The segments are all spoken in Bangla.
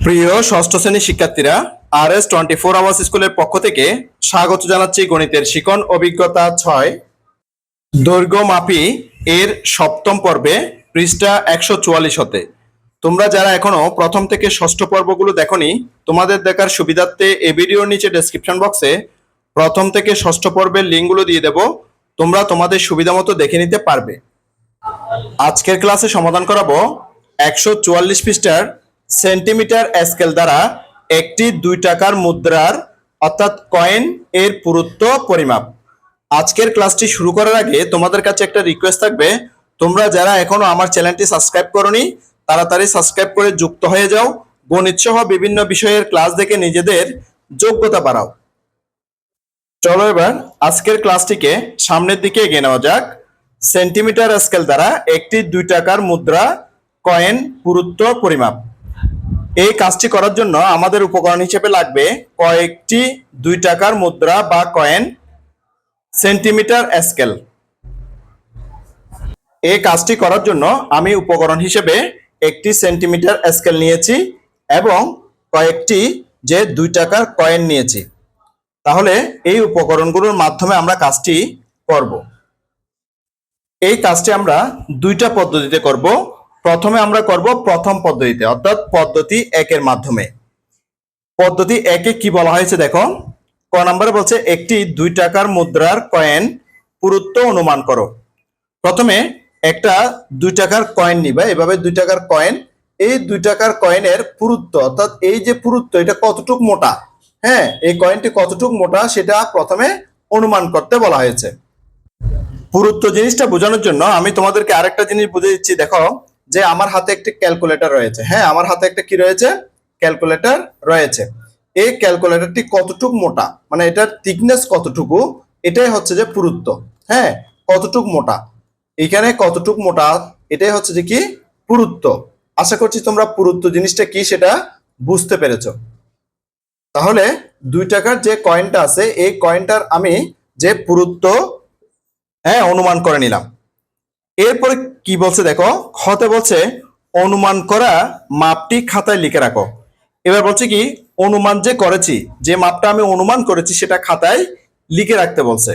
প্রিয় ষষ্ঠ শ্রেণির শিক্ষার্থীরা R S twenty four hours স্কুলের পক্ষ থেকে স্বাগত জানাচ্ছি গণিতের শিকন অভিজ্ঞতা ছয়। দৈর্ঘ্য মাপি এর সপ্তম পর্বে, পৃষ্ঠা একশো চুয়াল্লিশ হতে। তোমরা যারা এখনও প্রথম থেকে ষষ্ঠ পর্বগুলো দেখনি, তোমাদের দেখার সুবিধার্থে এই ভিডিওর নিচে ডেসক্রিপশন বক্সে প্রথম থেকে ষষ্ঠ পর্বের লিঙ্কগুলো দিয়ে দেব। তোমরা তোমাদের সুবিধা মতো দেখে নিতে পারবে। আজকের ক্লাসে সমাধান করাবো একশো চুয়াল্লিশ পৃষ্ঠার সেন্টিমিটার স্কেল দ্বারা একটি দুই টাকার মুদ্রার, অর্থাৎ কয়েন, এর পুরুত্ব, পরিমাপ। আজকের ক্লাসটি শুরু করার আগে তোমাদের কাছে একটা রিকোয়েস্ট থাকবে। তোমরা যারা এখনও আমার চ্যানেলটি সাবস্ক্রাইব করনি, তাড়াতাড়ি সাবস্ক্রাইব করে যুক্ত হয়ে যাও। গণিত সহ বিভিন্ন বিষয়ের ক্লাস দেখে নিজেদের যোগ্যতা বাড়াও। চলো এবার আজকের ক্লাসটিকে সামনের দিকে এগিয়ে নেওয়া যাক। সেন্টিমিটার স্কেল দ্বারা একটি দুই টাকার মুদ্রা, কয়েন, পুরুত্ব, পরিমাপ। এই কাজটি করার জন্য আমাদের উপকরণ হিসেবে লাগবে কয়েকটি দুই টাকার মুদ্রা বা কয়েন সেন্টিমিটার স্কেল। এই কাজটি করার জন্য আমি উপকরণ হিসেবে একটি সেন্টিমিটার স্কেল নিয়েছি এবং কয়েকটি যে দুই টাকার কয়েন নিয়েছি। তাহলে এই উপকরণগুলোর মাধ্যমে আমরা কাজটি করব। এই কাজটি আমরা দুইটা পদ্ধতিতে করব। প্রথমে আমরা করব প্রথম পদ্ধতিতে, অর্থাৎ পদ্ধতি একের মাধ্যমে। পদ্ধতি একে কি বলা হয়েছে দেখো? ক নম্বরে বলছে, একটি দুই টাকার মুদ্রার কয়েন পুরুত্ব অনুমান করো। প্রথমে একটা দুই টাকার কয়েন নিবে, এভাবে দুই টাকার কয়েন, এই দুই টাকার কয়েনের পুরুত্ব, অর্থাৎ এই যে পুরুত্ব, এটা কতটুক মোটা? হ্যাঁ এই কয়েনটি কতটুক মোটা সেটা প্রথমে অনুমান করতে বলা হয়েছে। পুরুত্ব জিনিসটা বোঝানোর জন্য আমি তোমাদেরকে আরেকটা জিনিস বুঝে দিচ্ছি, দেখো। যে আমার হাতে একটি ক্যালকুলেটর রয়েছে। হ্যাঁ আমার হাতে একটা কি রয়েছে? ক্যালকুলেটর রয়েছে। এই ক্যালকুলেটরটি কতটুক মোটা? মানে এটার থিকনেস কতটুকু? এটাই হচ্ছে যে পুরুত্ব। হ্যাঁ কতটুক মোটা? এখানে কতটুক মোটা? এটাই হচ্ছে যে কি? পুরুত্ব। আশা করছি তোমরা পুরুত্ব জিনিসটা কি সেটা বুঝতে পেরেছ। তাহলে দুই টাকার যে কয়েনটা আছে, এই কয়েনটার আমি যে পুরুত্ব হ্যাঁ অনুমান করে নিলাম। এরপরে কি বলছে দেখো? খতে বলছে, অনুমান করা মাপটি খাতায় লিখে রাখো। এবার বলছে কি, অনুমান যে করেছি, যে মাপটা আমি অনুমান করেছি সেটা খাতায় লিখে রাখতে বলছে।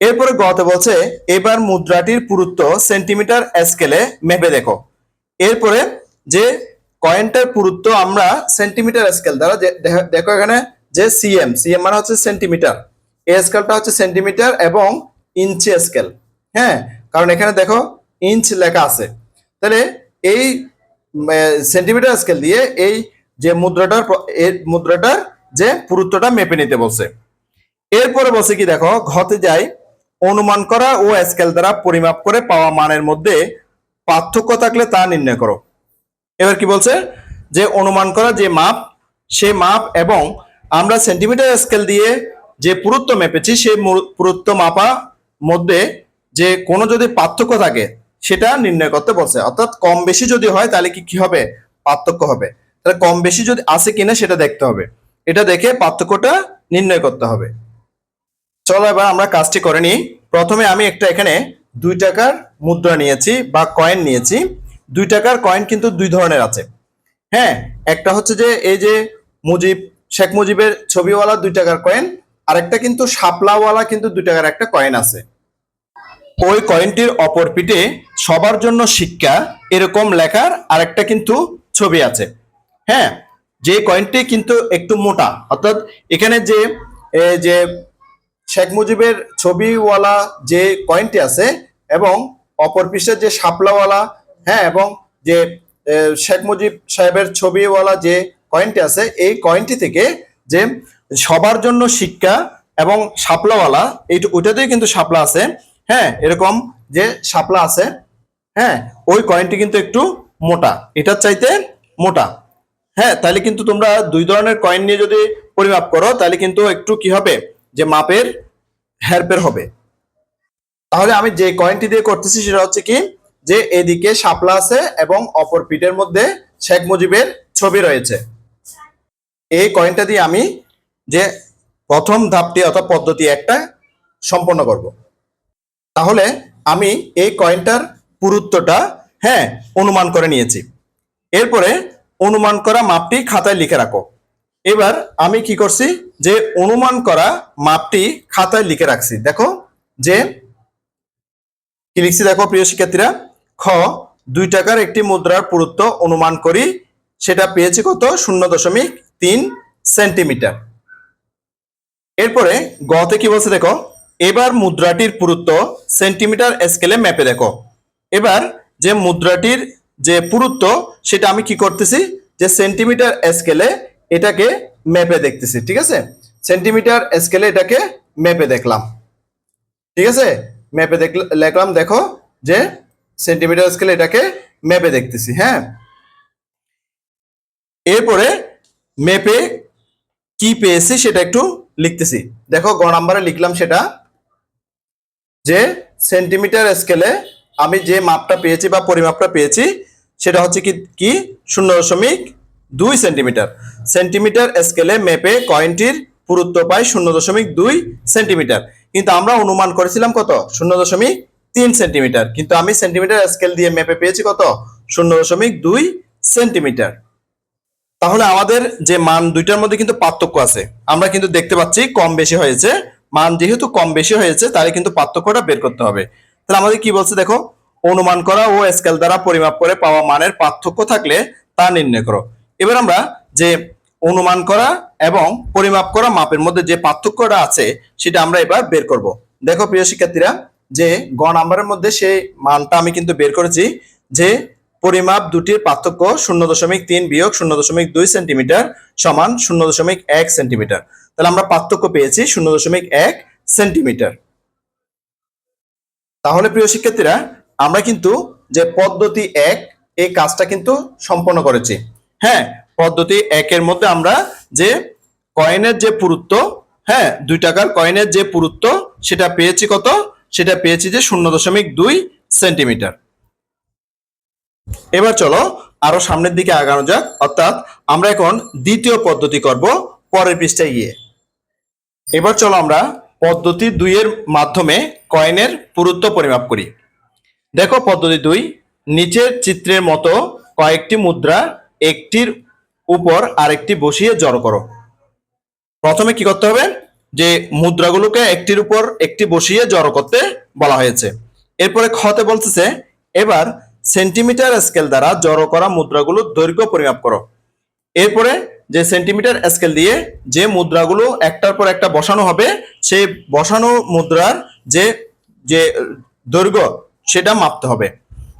এরপরে গতে বলছে, এবার মুদ্রাটির পুরুত্ব সেন্টিমিটার স্কেলে মেপে দেখো। এরপরে যে কয়েনটার পুরুত্ব আমরা সেন্টিমিটার স্কেল দ্বারা দেখো এখানে যে সিএম সিএম মানে হচ্ছে সেন্টিমিটার। এই স্কেলটা হচ্ছে সেন্টিমিটার এবং ইঞ্চি স্কেল। হ্যাঁ? কারণ এখানে দেখো ইঞ্চ লেখা আছে। তাহলে এই সেন্টিমিটার স্কেল দিয়ে এই যে মুদ্রাটার এর মুদ্রাটার যে পুরুত্বটা মেপে নিতে বলছে। এরপরে বলছে কি দেখো, ঘতে যাই, অনুমান করা ও স্কেল দ্বারা পরিমাপ করে পাওয়া মানের মধ্যে পার্থক্য থাকলে তা নির্ণয় করো। এবার কি বলছে? যে অনুমান করা যে মাপ, সে মাপ এবং আমরা সেন্টিমিটার স্কেল দিয়ে যে পুরুত্ব মেপেছি সেই পুরুত্ব মাপা মধ্যে যে কোনো যদি পার্থক্য থাকে, সেটা নির্ণয় করতে বলছে। অর্থাৎ কম বেশি যদি হয়, তাহলে কি কি হবে? পার্থক্য হবে। তাহলে কম বেশি যদি আছে কিনা, সেটা দেখতে হবে। এটা দেখে পার্থক্যটা নির্ণয় করতে হবে। চলো এবার আমরা কাজটি করে নিই। প্রথমে আমি একটা এখানে দুই টাকার মুদ্রা নিয়েছি বা কয়েন নিয়েছি। দুই টাকার কয়েন কিন্তু দুই ধরনের আছে। হ্যাঁ একটা হচ্ছে যে এই যে মুজিব, শেখ মুজিবের ছবিওয়ালা দুই টাকার কয়েন আরেকটা কিন্তু শাপলাওয়ালা কিন্তু দুই টাকার একটা কয়েন আছে। ওই কয়েনটির অপর পিঠে সবার জন্য শিক্ষা এরকম লেখার আরেকটা কিন্তু ছবি আছে। হ্যাঁ যে কয়েনটি কিন্তু একটু মোটা, অর্থাৎ এখানে যে যে শেখ মুজিবের ছবিওয়ালা যে কয়েনটি আছে এবং অপর পৃষ্ঠে যে শাপলাওয়ালা হ্যাঁ এবং যে শেখ মুজিব সাহেবের ছবিওয়ালা যে কয়েনটি আছে, এই কয়েনটি থেকে যে সবার জন্য শিক্ষা এবং শাপলাওয়ালা, এই ওইটাতেই কিন্তু শাপলা আছে। হ্যাঁ এরকম যে শাপলা আছে হ্যাঁ ওই কয়েনটি কিন্তু একটু মোটা। এটার চাইতে মোটা। হ্যাঁ তাহলে কিন্তু তোমরা দুই ধরনের কয়েন নিয়ে যদি পরিমাপ করো, তাহলে কিন্তু একটু কি হবে? যে মাপের হেরফের হবে। তাহলে আমি যে কয়েনটি দিয়ে করতেছি, সেটা হচ্ছে কি? যে এদিকে শাপলা আছে এবং অপর পিঠের মধ্যে শেখ মুজিবের ছবি রয়েছে। এই কয়েনটা দিয়ে আমি যে প্রথম ধাপটি অর্থাৎ পদ্ধতি একটা সম্পন্ন করব। তাহলে আমি এই কয়েনটার পুরুত্বটা হ্যাঁ অনুমান করে নিয়েছি। এরপরে অনুমান করা মাপটি খাতায় লিখে রাখো। এবার আমি কি করছি? যে অনুমান করা মাপটি খাতায় লিখে রাখছি। দেখো, যে কি লিখছি দেখো প্রিয় শিক্ষার্থীরা? খ, দুই টাকার একটি মুদ্রার পুরুত্ব অনুমান করি। সেটা পেয়েছি কত? শূন্য দশমিক তিন সেন্টিমিটার। এরপরে গতে কি বলছে দেখো? এবার মুদ্রাটির পুরুত্ব সেন্টিমিটার স্কেলে ম্যাপে দেখো। এবার যে মুদ্রাটির যে পুরুত্ব, সেটা আমি কি করতেছি? যে সেন্টিমিটার স্কেলে এটাকে ম্যাপে দেখতেছি, ঠিক আছে? সেন্টিমিটার স্কেলে এটাকে ম্যাপে দেখলাম। ঠিক আছে? ম্যাপে দেখলাম দেখো, যে সেন্টিমিটার স্কেলে এটাকে ম্যাপে দেখতেছি হ্যাঁ? এরপরে ম্যাপে কি পেয়েছি সেটা একটু লিখতেছি। দেখো, গ নাম্বারে লিখলাম সেটা যে সেন্টিমিটার স্কেলে আমি যে মাপটা পেয়েছি বা পরিমাপটা পেয়েছি, সেটা হচ্ছে কি কি? শূন্য দশমিক দুই সেন্টিমিটার সেন্টিমিটার স্কেলে মেপে কয়েনটির পুরুত্ব পাই শূন্য দশমিক দুই সেন্টিমিটার কিন্তু আমরা অনুমান করেছিলাম কত? শূন্য দশমিক তিন সেন্টিমিটার কিন্তু আমি সেন্টিমিটার স্কেল দিয়ে মেপে পেয়েছি কত? শূন্য দশমিক দুই সেন্টিমিটার তাহলে আমাদের যে মান দুইটার মধ্যে কিন্তু পার্থক্য আছে। আমরা কিন্তু দেখতে পাচ্ছি কম বেশি হয়েছে মান যেহেতু কম বেশি হয়েছে, তাহলে কিন্তু পার্থক্যটা বের করতে হবে। তাহলে আমাদের কি বলছে দেখো? অনুমান করা ও স্কেল দ্বারা পরিমাপ করে পাওয়া মানের পার্থক্য থাকলে তা নির্ণয় করো। এবার আমরা যে অনুমান করা এবং পরিমাপ করা মাপের মধ্যে যে পার্থক্যটা আছে, সেটা আমরা এবার বের করব। দেখো প্রিয় শিক্ষার্থীরা, যে গ নাম্বারের মধ্যে সেই মানটা আমি কিন্তু বের করেছি, যে পরিমাপ দুটির পার্থক্য শূন্য দশমিক তিন বিয়োগ শূন্য দশমিক দুই সেন্টিমিটার সমান শূন্য দশমিক এক সেন্টিমিটার। তাহলে আমরা পার্থক্য পেয়েছি শূন্য দশমিক এক সেন্টিমিটার। তাহলে প্রিয় শিক্ষার্থীরা, আমরা কিন্তু যে পদ্ধতি এক, এই কাজটা কিন্তু সম্পন্ন করেছি। হ্যাঁ পদ্ধতি একের মধ্যে আমরা যে কয়েনের যে পুরুত্ব হ্যাঁ দুই টাকার কয়েনের যে পুরুত্ব, সেটা পেয়েছি কত? সেটা পেয়েছি যে শূন্য দশমিক দুই সেন্টিমিটার। এবার চলো আরও সামনের দিকে আগানো যাক। অর্থাৎ আমরা এখন দ্বিতীয় পদ্ধতি করব পরের পৃষ্ঠায় গিয়ে। এবার চলো আমরা পদ্ধতি দুইয়ের মাধ্যমে কয়েনের পুরুত্ব পরিমাপ করি। দেখো পদ্ধতি দুই, নিচের চিত্রের মতো কয়েকটি মুদ্রা একটির উপর আরেকটি বসিয়ে জড়ো করো। প্রথমে কি করতে হবে? যে মুদ্রাগুলোকে একটির উপর একটি বসিয়ে জড়ো করতে বলা হয়েছে। এরপরে খতে বলতেছে, এবার সেন্টিমিটার স্কেল দ্বারা জড়ো করা মুদ্রাগুলোর দৈর্ঘ্য পরিমাপ করো। এরপরে যে সেন্টিমিটার স্কেল দিয়ে যে মুদ্রাগুলো একটার পর একটা বসানো হবে, সেই বসানো মুদ্রার যে যে দৈর্ঘ্য সেটা মাপতে হবে।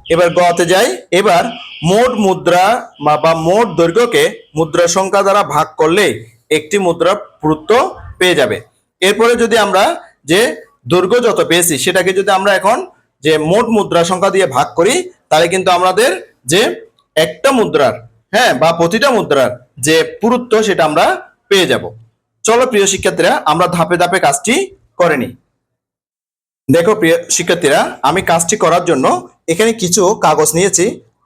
এবার গতে যাই। এবার মোট মুদ্রা বা- মোট দৈর্ঘ্যকে মুদ্রা সংখ্যা দ্বারা ভাগ করলে একটি মুদ্রার পুরুত্ব পেয়ে যাবে। এরপরে যদি আমরা যে দৈর্ঘ্য যত পেয়েছি সেটাকে যদি আমরা এখন যে মোট মুদ্রা সংখ্যা দিয়ে ভাগ করি, তাহলে কিন্তু আমাদের যে একটা মুদ্রার হ্যাঁ বা প্রতিটা মুদ্রার যে পুরুত্ব সেটা আমরা পেয়ে যাব। চলো প্রিয় শিক্ষার্থীরা, আমরা ধাপে ধাপে কাজটি করে নিই। দেখো প্রিয় শিক্ষার্থীরা, আমি কাজটি করার জন্য এখানে কিছু কাগজ নিয়েছি।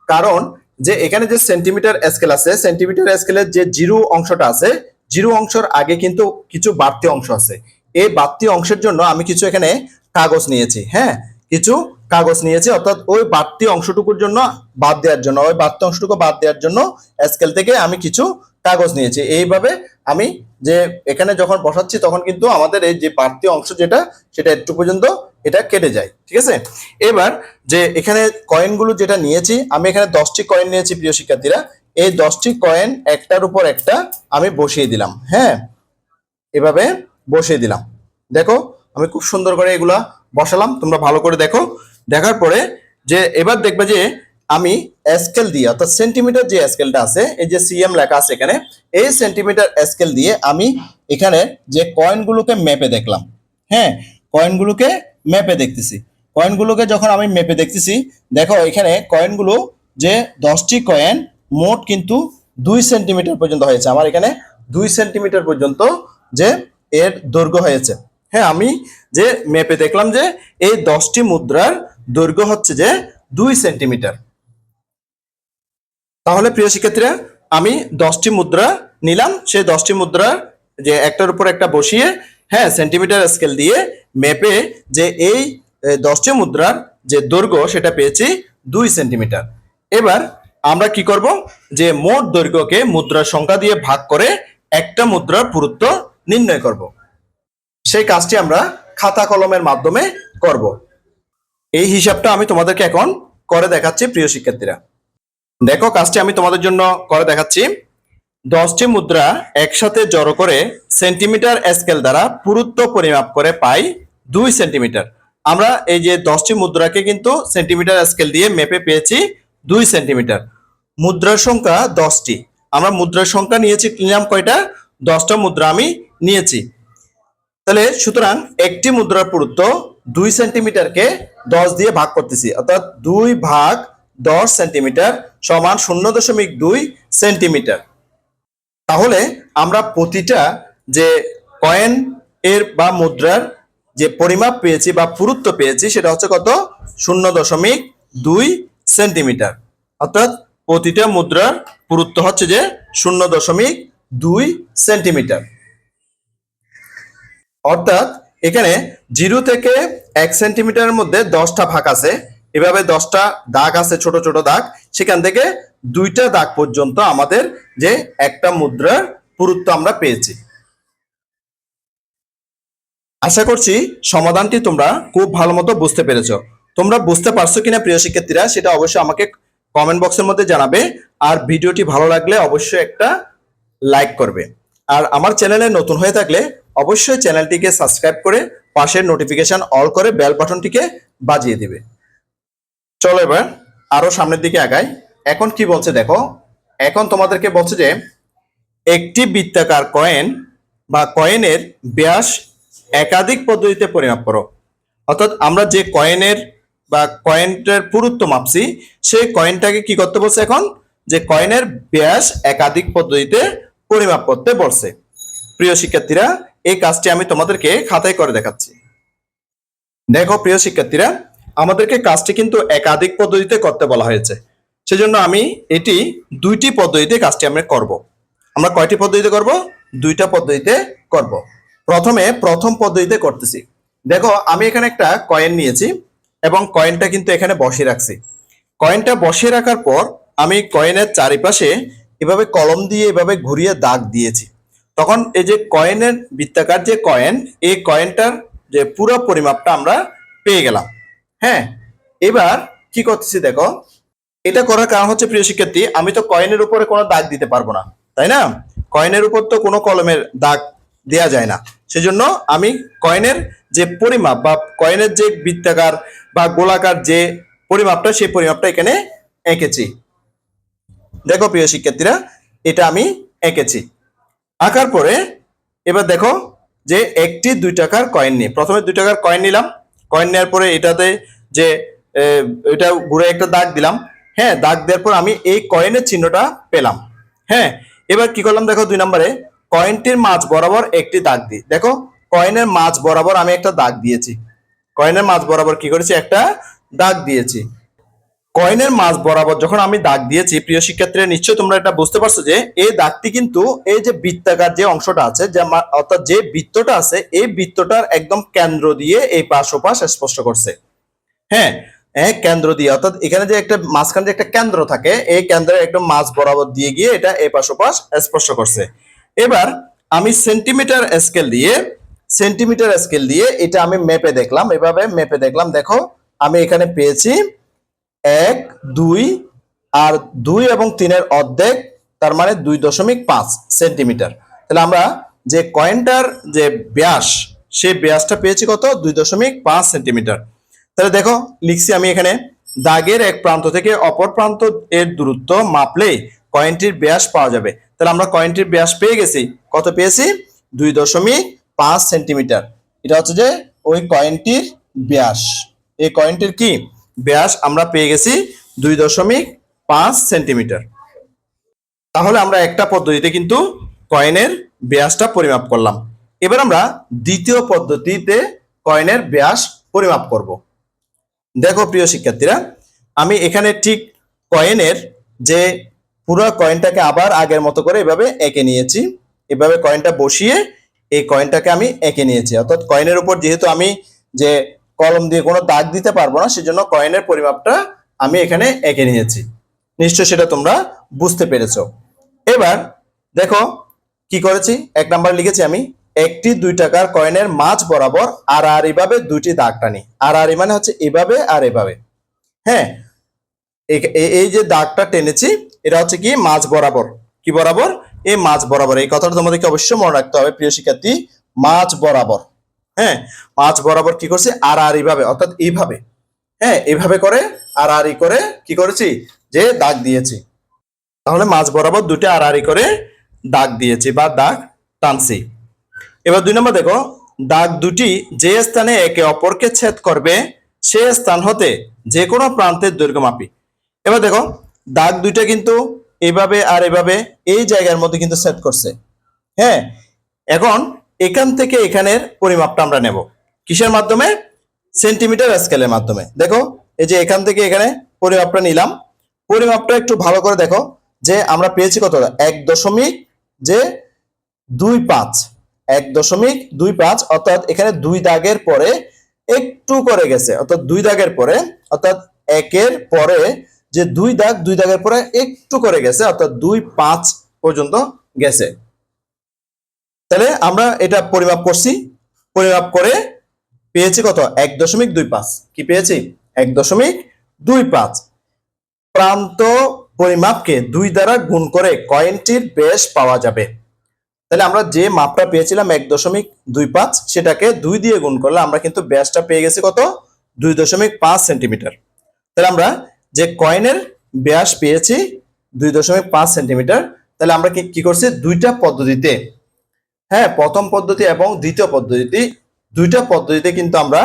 কারণ যে এখানে যে সেন্টিমিটার স্কেল আছে, সেন্টিমিটার স্কেলের যে জিরো অংশটা আছে, জিরো অংশের আগে কিন্তু কিছু বাড়তি অংশ আছে। এই বাড়তি অংশের জন্য আমি কিছু এখানে কাগজ নিয়েছি হ্যাঁ? কিছু কাগজ নিয়েছি, অর্থাৎ ওই বাড়তি অংশটুকুর জন্য বাদ দেওয়ার জন্য, ওই বাড়তি অংশটুকু বাদ দেওয়ার জন্য স্কেল থেকে আমি কিছু কাগজ নিয়েছি। এইভাবে আমি যে এখানে যখন বসাচ্ছি, তখন কিন্তু আমাদের এই যে বাড়তি অংশ যেটা, সেটা একটু পর্যন্ত এটা কেটে যায়, ঠিক আছে? এবার যে এখানে কয়েনগুলো যেটা নিয়েছি, আমি এখানে দশটি কয়েন নিয়েছি প্রিয় শিক্ষার্থীরা। এই দশটি কয়েন একটার উপর একটা আমি বসিয়ে দিলাম হ্যাঁ? এভাবে বসিয়ে দিলাম। দেখো, আমি খুব সুন্দর করে এগুলা বসালাম, তোমরা ভালো করে দেখো। দেখার পরে যে এবার দেখবে যে আমি স্কেল দিয়ে, অর্থাৎ সেন্টিমিটার যে স্কেলটা আছে, এই যে সিএম লেখা আছে এখানে, এই সেন্টিমিটার স্কেল দিয়ে আমি এখানে যে কয়েনগুলোকে মেপে দেখলাম হ্যাঁ কয়েনগুলোকে মেপে দেখতেছি। কয়েনগুলোকে যখন আমি মেপে দেখতেছি, দেখো এখানে কয়েনগুলো যে দশটি কয়েন মোট কিন্তু দুই সেন্টিমিটার পর্যন্ত হয়েছে। আমার এখানে দুই সেন্টিমিটার পর্যন্ত যে এর দৈর্ঘ্য হয়েছে। হ্যাঁ আমি যে মেপে দেখলাম যে এই দশটি মুদ্রার দৈর্ঘ্য হচ্ছে যে দুই সেন্টিমিটার। তাহলে প্রিয় শিক্ষার্থীরা, আমি দশটি মুদ্রা নিলাম। সেই দশটি মুদ্রা যে একটার উপর একটা বসিয়ে হ্যাঁ সেন্টিমিটার স্কেল দিয়ে মেপে যে এই দশটি মুদ্রার যে দৈর্ঘ্য, সেটা পেয়েছি দুই সেন্টিমিটার। এবার আমরা কি করব? যে মোট দৈর্ঘ্যকে মুদ্রার সংখ্যা দিয়ে ভাগ করে একটা মুদ্রার পুরুত্ব নির্ণয় করব। সেই কাজটি আমরা খাতা কলমের মাধ্যমে করব। এই হিসাবটা আমি তোমাদেরকে এখন করে দেখাচ্ছি, প্রিয় শিক্ষার্থীরা। দেখো, কাজটি আমি তোমাদের জন্য করে দেখাচ্ছি। দশটি মুদ্রা একসাথে জড়ো করে সেন্টিমিটার স্কেল দ্বারা পুরুত্ব পরিমাপ করে পাই দুই সেন্টিমিটার। আমরা এই যে দশটি মুদ্রাকে কিন্তু সেন্টিমিটার স্কেল দিয়ে মেপে পেয়েছি দুই সেন্টিমিটার। মুদ্রার সংখ্যা দশটি। আমরা মুদ্রার সংখ্যা নিয়েছি, নিলাম কয়টা? দশটা মুদ্রা আমি নিয়েছি। তাহলে সুতরাং একটি মুদ্রার পুরুত্ব দুই সেন্টিমিটারকে দশ দিয়ে ভাগ করতেছি। অর্থাৎ দুই ভাগ দশ সেন্টিমিটার সমান শূন্য দশমিক দুই সেন্টিমিটার তাহলে আমরা প্রতিটা যে কয়েন এর বা মুদ্রার যে পরিমাপ পেয়েছি বা পুরুত্ব পেয়েছি, সেটা হচ্ছে কত? শূন্য দশমিক দুই সেন্টিমিটার অর্থাৎ প্রতিটা মুদ্রার পুরুত্ব হচ্ছে যে শূন্য দশমিক দুই সেন্টিমিটার অর্থাৎ এখানে জিরো থেকে এক সেন্টিমিটারের মধ্যে দশটা ভাগ আছে। এভাবে দশটা দাগ আছে, ছোট ছোট দাগ। সেখান থেকে দুইটা দাগ পর্যন্ত আমাদের যে একটা মুদ্রার পুরুত্ব আমরা পেয়েছি। আশা করছি সমাধানটি তোমরা খুব ভালো মতো বুঝতে পেরেছ। তোমরা বুঝতে পারছ কিনা, প্রিয় শিক্ষার্থীরা, সেটা অবশ্যই আমাকে কমেন্ট বক্সের মধ্যে জানাবে। আর ভিডিওটি ভালো লাগলে অবশ্যই একটা লাইক করবে। আর আমার চ্যানেলে নতুন হয়ে থাকলে অবশ্যই চ্যানেলটিকে সাবস্ক্রাইব করে পাশের নোটিফিকেশন অল করে বেল বাটনটিকে বাজিয়ে দিবে। চলো এবার আরও সামনের দিকে আগাই। এখন কি বলছে দেখো, এখন তোমাদেরকে বলছে যে একটি বৃত্তাকার কয়েন বা কয়েনের ব্যাস একাধিক পদ্ধতিতে পরিমাপ করো। অর্থাৎ আমরা যে কয়েনের বা কয়েনটার পুরুত্ব মাপছি, সেই কয়েনটাকে কি করতে বলছে এখন? যে কয়েনের ব্যাস একাধিক পদ্ধতিতে পরিমাপ করতে বলছে। প্রিয় শিক্ষার্থীরা এই কাজটি আমি তোমাদেরকে খাতায় করে দেখাচ্ছি। দেখো, প্রিয় শিক্ষার্থীরা, আমাদেরকে কাজটি কিন্তু একাধিক পদ্ধতিতে করতে বলা হয়েছে। সেজন্য আমি এটি দুইটি পদ্ধতিতে কাজটি আমরা করব। আমরা কয়টি পদ্ধতিতে করব? দুইটা পদ্ধতিতে করব। প্রথমে প্রথম পদ্ধতিতে করতেছি। দেখো, আমি এখানে একটা কয়েন নিয়েছি এবং কয়েনটা কিন্তু এখানে বসিয়ে রাখছি। কয়েনটা বসিয়ে রাখার পর আমি কয়েনের চারিপাশে এভাবে কলম দিয়ে, এভাবে ঘুরিয়ে দাগ দিয়েছি। তখন এই যে কয়েনের বৃত্তাকার যে কয়েন, এই কয়েনটার যে পুরো পরিমাপটা আমরা পেয়ে গেলাম। হ্যাঁ এবার কি করতেছি দেখো, এটা করার কারণ হচ্ছে প্রিয় শিক্ষার্থী, আমি তো কয়েনের উপরে কোনো দাগ দিতে পারব না, তাই না? কয়েনের উপর তো কোনো কলমের দাগ দেয়া যায় না। সেজন্য আমি কয়েনের যে পরিমাপ বা কয়েনের যে বৃত্তাকার বা গোলাকার যে পরিমাপটা, সেই পরিমাপটা এখানে এঁকেছি। দেখো প্রিয় শিক্ষার্থীরা, এটা আমি এঁকেছি। আঁকার পরে এবার দেখো যে একটি দুই টাকার কয়েন নিই প্রথমে দুই টাকার কয়েন নিলাম। কয়েন নেওয়ার পরে এটাতে যে এটা ঘুরে একটা দাগ দিলাম। হ্যাঁ দাগ দেওয়ার পর আমি এই কয়েনের চিহ্নটা পেলাম। হ্যাঁ এবার কি করলাম দেখো দুই নম্বরে কয়েনটির মাঝ বরাবর একটি দাগ দিই দেখো কয়েনের মাঝ বরাবর আমি একটা দাগ দিয়েছি। কয়েনের মাঝ বরাবর কি করেছি? একটা দাগ দিয়েছি। কয়েনের মাঝ বরাবর যখন আমি দাগ দিয়েছি, প্রিয় শিক্ষার্থীরা, নিশ্চয়ই তোমরা এটা বুঝতে পারছ যে এই দাগটি কিন্তু এই যে বৃত্তাকার যে অংশটা আছে, যে অর্থাৎ যে বৃত্তটা আছে, এই বৃত্তটার একদম কেন্দ্র দিয়ে এই পাশ ওপাশ স্পষ্ট করছে। হ্যাঁ হ্যাঁ কেন্দ্র দিয়ে, অর্থাৎ এখানে যে একটা মাঝখানে যে একটা কেন্দ্র থাকে, এই কেন্দ্রের একদম মাঝ বরাবর দিয়ে গিয়ে এটা এই পাশ ওপাশ স্পষ্ট করছে। এবার আমি সেন্টিমিটার স্কেল দিয়ে, সেন্টিমিটার স্কেল দিয়ে এটা আমি মেপে দেখলাম, এভাবে মেপে দেখলাম, দেখো, আমি এখানে পেয়েছি এক, দুই আর দুই এবং তিনের অর্ধেক, তার মানে দুই দশমিক পাঁচ সেন্টিমিটার। তাহলে আমরা যে কয়েনটার যে ব্যাস, সেই ব্যাসটা পেয়েছি কত? দুই দশমিক পাঁচ সেন্টিমিটার। তাহলে দেখো, লিখছি আমি এখানে, দাগের এক প্রান্ত থেকে অপর প্রান্ত এর দূরত্ব মাপলে কয়েনটির ব্যাস পাওয়া যাবে। তাহলে আমরা কয়েনটির ব্যাস পেয়ে গেছি। কত পেয়েছি? দুই দশমিক পাঁচ সেন্টিমিটার। এটা হচ্ছে যে ওই কয়েনটির ব্যাস। এই কয়েনটির কি? ব্যাস, আমরা পেয়ে গেছি দুই দশমিক পাঁচ সেন্টিমিটার। তাহলে আমরা একটা পদ্ধতিতে কিন্তু কয়েনের ব্যাসটা পরিমাপ করলাম। এবার আমরা দ্বিতীয় পদ্ধতিতে কয়েনের ব্যাস পরিমাপ করব। দেখো প্রিয় শিক্ষার্থীরা, আমি এখানে ঠিক কয়েনের যে পুরো কয়েনটাকে আবার আগের মতো করে এভাবে এঁকে নিয়েছি। এভাবে কয়েনটা বসিয়ে এই কয়েনটাকে আমি এঁকে নিয়েছি। অর্থাৎ কয়েনের উপর যেহেতু আমি যে কলম দিয়ে কোনো দাগ দিতে পারব না, সেজন্য কয়েনের পরিমাপটা আমি এখানে এঁকে নিয়েছি। নিশ্চয় সেটা তোমরা বুঝতে পেরেছ। এবার দেখো কি করেছি? এক নাম্বার লিখেছি আমি, একটি দুই টাকার কয়েনের মাঝ বরাবর আর আর এভাবে দুইটি দাগ টানি। আর আর মানে হচ্ছে এভাবে আর এভাবে। হ্যাঁ এই যে দাগটা টেনেছি, এটা হচ্ছে কি? মাঝ বরাবর। কি বরাবর? এই মাঝ বরাবর। এই কথাটা তোমাদেরকে অবশ্যই মনে রাখতে হবে, প্রিয় শিক্ষার্থী, মাঝ বরাবর। হ্যাঁ মাঝ বরাবর কি করছে? আর আর এইভাবে অর্থাৎ এইভাবে। হ্যাঁ এইভাবে করে আর আর করে কি করেছি? যে দাগ দিয়েছি। তাহলে মাঝ বরাবর দুটো আর আর করে দাগ দিয়েছি বা দাগ টানছি। এবার দুই নম্বর দেখো, দাগ দুটি যে স্থানে একে অপরকে ছেদ করবে, সে স্থান হতে যে কোনো প্রান্তের দৈর্ঘ্য মাপি এবার দেখো, দাগ দুইটা কিন্তু এভাবে আর এভাবে এই জায়গার মধ্যে কিন্তু সেট করছে। হ্যাঁ এখন এখান থেকে এখানের পরিমাপটা আমরা নেব। কিসের মাধ্যমে? সেন্টিমিটার স্কেলের মাধ্যমে। দেখো, এই যে এখান থেকে এখানে পরিমাপটা নিলাম। পরিমাপটা একটু ভালো করে দেখো যে আমরা পেয়েছি কত? এক দশমিক যে দুই পাঁচ। এক দশমিক দুই পাঁচ, অর্থাৎ এখানে দুই দাগের পরে একটু করে গেছে। অর্থাৎ দুই দাগের পরে, অর্থাৎ একের পরে যে দুই দাগ, দুই দাগের পরে একটু করে গেছে, অর্থাৎ দুই পাঁচ পর্যন্ত গেছে। তাহলে আমরা এটা পরিমাপ করছি। পরিমাপ করে পেয়েছি কত? এক দশমিক দুই পাঁচ। কি পেয়েছি? এক দশমিক দুই পাঁচ। প্রান্ত পরিমাপকে দুই দ্বারা গুণ করে কয়েনটির বেশ পাওয়া যাবে। তাহলে আমরা যে মাপটা পেয়েছিলাম এক দশমিক দুই পাঁচ, সেটাকে দুই দিয়ে গুণ করলে আমরা কিন্তু ব্যাসটা পেয়ে গেছি কত? দুই দশমিক পাঁচ সেন্টিমিটার। তাহলে আমরা যে কয়েনের ব্যাস পেয়েছি, দুই দশমিক পাঁচ সেন্টিমিটার, তাহলে আমরা কি কি করছি? দুইটা পদ্ধতিতে হ্যাঁ প্রথম পদ্ধতি এবং দ্বিতীয় পদ্ধতি, দুইটা পদ্ধতিতে কিন্তু আমরা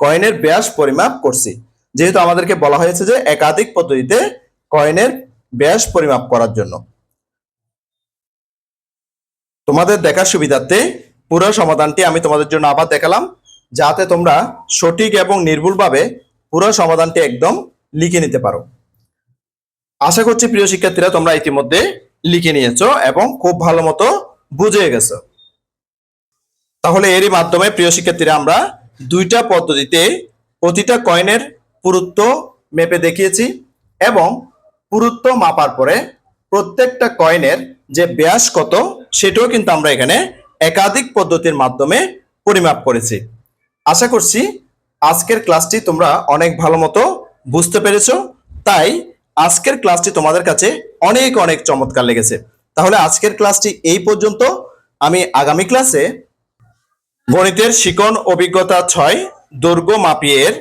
কয়েনের ব্যাস পরিমাপ করছি। যেহেতু আমাদেরকে বলা হয়েছে যে একাধিক পদ্ধতিতে কয়েনের ব্যাস পরিমাপ করার জন্য। তোমাদের দেখার সুবিধার্থে পুরো সমাধানটি আমি তোমাদের জন্য আবার দেখালাম, যাতে তোমরা সঠিক এবং নির্ভুলভাবে পুরো সমাধানটি একদম লিখে নিতে পারো। আশা করছি প্রিয় শিক্ষার্থীরা তোমরা ইতিমধ্যে লিখে নিয়েছো এবং খুব ভালো মতো বুঝে গেছো। তাহলে এরই মাধ্যমে, প্রিয় শিক্ষার্থীরা, আমরা দুইটা পদ্ধতিতে প্রতিটা কয়েনের পুরুত্ব মেপে দেখিয়েছি এবং পুরুত্ব মাপার পরে প্রত্যেকটা কয়েনের যে ব্যাস কত, সেটাও কিন্তু আমরা এখানে একাধিক পদ্ধতির মাধ্যমে পরিমাপ করেছি। আশা করছি আজকের ক্লাসটি তোমরা অনেক ভালো মতো বুঝতে পেরেছ। তাই আজকের ক্লাসটি তোমাদের কাছে অনেক অনেক চমৎকার লেগেছে। তাহলে আজকের ক্লাসটি এই পর্যন্ত। আমি আগামী ক্লাসে গণিতের শিকন অভিজ্ঞতা ছয় দৈর্ঘ্য মাপিয়ের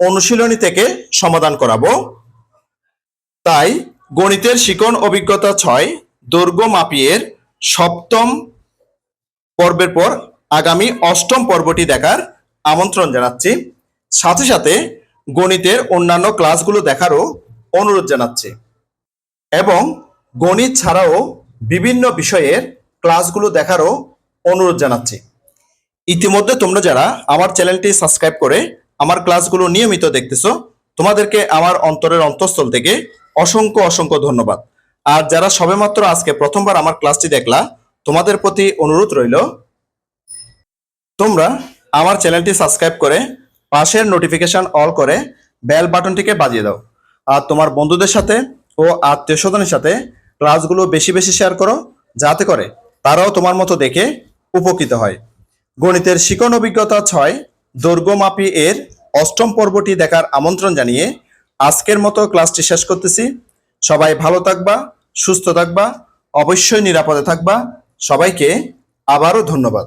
অনুশীলনী থেকে সমাধান করাবো। তাই গণিতের শিকন অভিজ্ঞতা ছয় দৈর্ঘ্য মাপিয়ের সপ্তম পর্বের পর আগামী অষ্টম পর্বটি দেখার আমন্ত্রণ জানাচ্ছি। সাথে সাথে গণিতের অন্যান্য ক্লাসগুলো দেখারও অনুরোধ জানাচ্ছি। এবং গণিত ছাড়াও বিভিন্ন বিষয়ের ক্লাসগুলো দেখারও অনুরোধ জানাচ্ছি। ইতিমধ্যে তোমরা যারা আমার চ্যানেলটি সাবস্ক্রাইব করে আমার ক্লাসগুলো নিয়মিত দেখতেছো, তোমাদেরকে আমার অন্তরের অন্তঃস্থল থেকে অসংখ্য অসংখ্য ধন্যবাদ। আর যারা সবেমাত্র আজকে প্রথমবার আমার ক্লাসটি দেখলা, তোমাদের প্রতি অনুরোধ রইল, তোমরা আমার চ্যানেলটি সাবস্ক্রাইব করে পাশের নোটিফিকেশন অল করে বেল বাটনটিকে বাজিয়ে দাও। আর তোমার বন্ধুদের সাথে ও আত্মীয় স্বজনের সাথে ক্লাসগুলো বেশি বেশি শেয়ার করো, যাতে করে তারাও তোমার মতো দেখে উপকৃত হয়। গণিতের শিকন অভিজ্ঞতা ছয় দৈর্ঘ্য মাপি এর অষ্টম পর্বটি দেখার আমন্ত্রণ জানিয়ে আজকের মতো ক্লাসটি শেষ করতেছি। সবাই ভালো থাকবা, সুস্থ থাকবা, অবশ্যই নিরাপদে থাকবা। সবাইকে আবারও ধন্যবাদ।